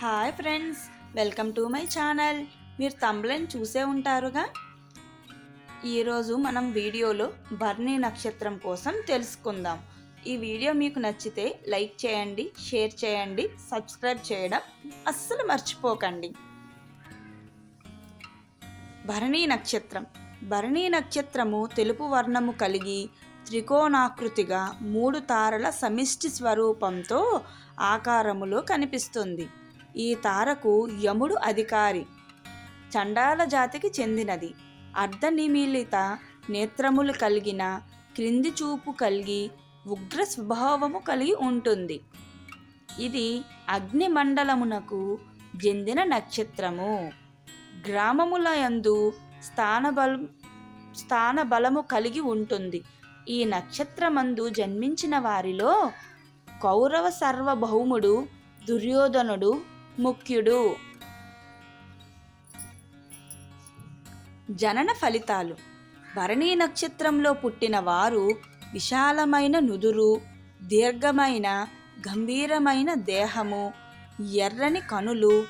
Hi friends welcome to my channel. మీరు తమ్లైన్ చూసే ఉంటారుగా? ఈరోజు మనం వీడియోలో భరణి నక్షత్రం కోసం తెలుసుకుందాం. ఈ వీడియో మీకు నచ్చితే లైక్ చేయండి షేర్ చేయండి సబ్స్క్రైబ్ చేయడం అస్సలు మర్చిపోకండి. భరణి నక్షత్రం. భరణి నక్షత్రము తెలుపు వర్ణము కలిగి త్రికోణాకృతిగా మూడు తారల సమిష్టి స్వరూపంతో ఆకారములో కనిపిస్తుంది. ఈ తారకు యముడు అధికారి. చండాల జాతికి చెందినది. అర్ధనిమీలిత నేత్రములు కలిగిన క్రింది చూపు కలిగి ఉగ్ర స్వభావము కలిగి ఉంటుంది. ఇది అగ్నిమండలమునకు చెందిన నక్షత్రము. గ్రామముల యందు స్థానబలం స్థానబలము కలిగి ఉంటుంది. ఈ నక్షత్రమందు జన్మించిన వారిలో కౌరవ సార్వభౌముడు దుర్యోధనుడు ముఖ్యుడు. జనన ఫలితాలు. భరణీ నక్షత్రంలో పుట్టిన వారు విశాలమైన నుదురు దీర్ఘమైన గంభీరమైన దేహము ఎర్రని కనులు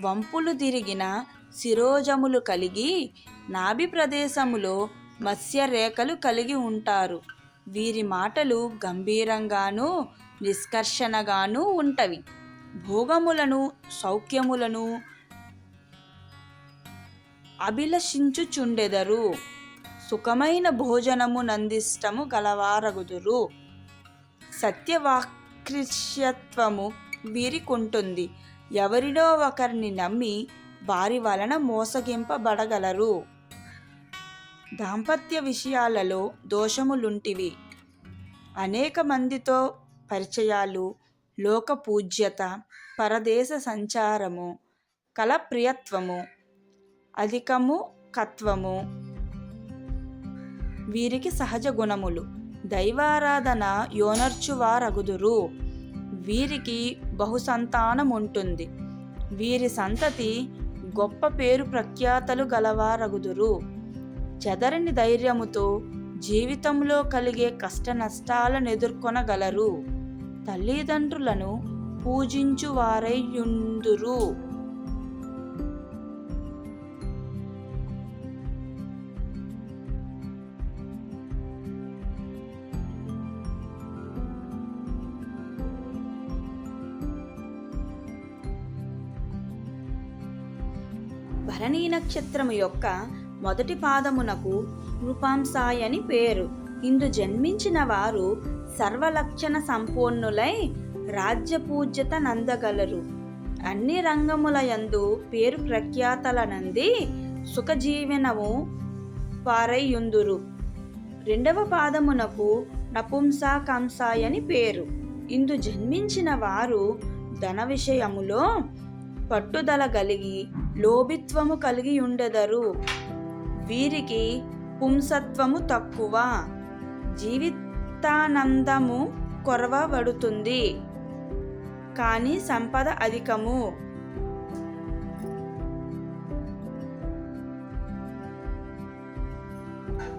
వంపులు తిరిగిన శిరోజములు కలిగి నాభి ప్రదేశములో మత్స్యరేఖలు కలిగి ఉంటారు. వీరి మాటలు గంభీరంగాను నిష్కర్షణగాను ఉంటవి. భోగములను సౌఖ్యములను అభిలషించుచుండెదరు. సుఖమైన భోజనము నందిష్టము గలవారగుదురు. సత్యవాకృష్యత్వము వీరికుంటుంది. ఎవరినో ఒకరిని నమ్మి వారి వలన మోసగింపబడగలరు. దాంపత్య విషయాలలో దోషములుంటివి. అనేక మందితో పరిచయాలు లోకపూజ్యత పరదేశ సంచారము కలప్రియత్వము అధికము కత్వము. వీరికి సహజ గుణములు. దైవారాధన యోనర్చువారగుదురు. వీరికి బహుసంతానముంటుంది. వీరి సంతతి గొప్ప పేరు ప్రఖ్యాతలు గలవారగుదురు. చెదరని ధైర్యముతో జీవితంలో కలిగే కష్ట నష్టాలను ఎదుర్కొనగలరు తల్లిదండ్రులను పూజించువారయ్యుందురు భరణీ నక్షత్రము యొక్క మొదటి పాదమునకు నృపాంసాయని పేరు. ఇందు జన్మించిన వారు సర్వలక్షణ సంపూర్ణులై రాజ్యపూజ్యత నందగలరు. అన్ని రంగముల యందు పేరు ప్రఖ్యాతల నంది సుఖజీవనము పారయ్యుందురు. రెండవ పాదమునకు నపుంసాకంసాయని పేరు. ఇందు జన్మించిన వారు ధన విషయములో పట్టుదల కలిగి లోభిత్వము కలిగి ఉండెదరు వీరికి పుంసత్వము తక్కువ. జీవితానందము కొరవబడుతుంది. కానీ సంపద అధికము.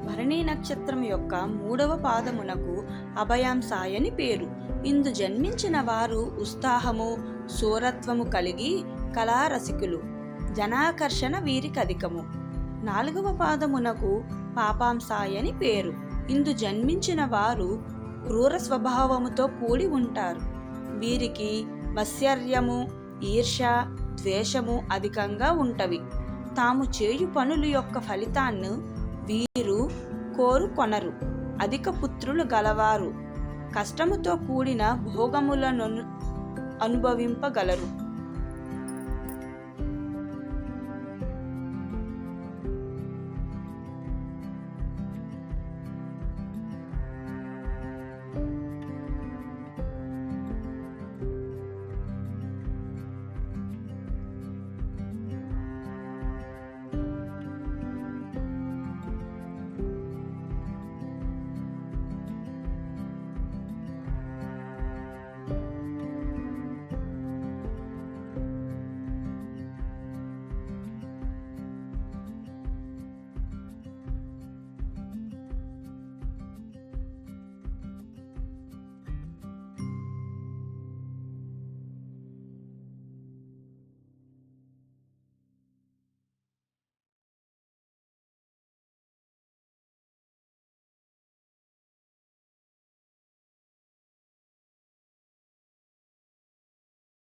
భరణీ నక్షత్రం యొక్క మూడవ పాదమునకు అభయాంశాయని పేరు. ఇందు జన్మించిన వారు ఉత్సాహము సూరత్వము కలిగి కళారసికులు జనాకర్షణ వీరికి అధికము నాలుగవ పాదమునకు పాపాంసాయని పేరు. ఇందు జన్మించిన వారు క్రూర స్వభావముతో కూడి ఉంటారు. వీరికి మత్సర్యము ఈర్ష ద్వేషము అధికంగా ఉంటవి. తాము చేయు పనులు యొక్క ఫలితాన్ని వీరు కోరుకొనరు. అధిక పుత్రులు గలవారు. కష్టముతో కూడిన భోగములను అనుభవింపగలరు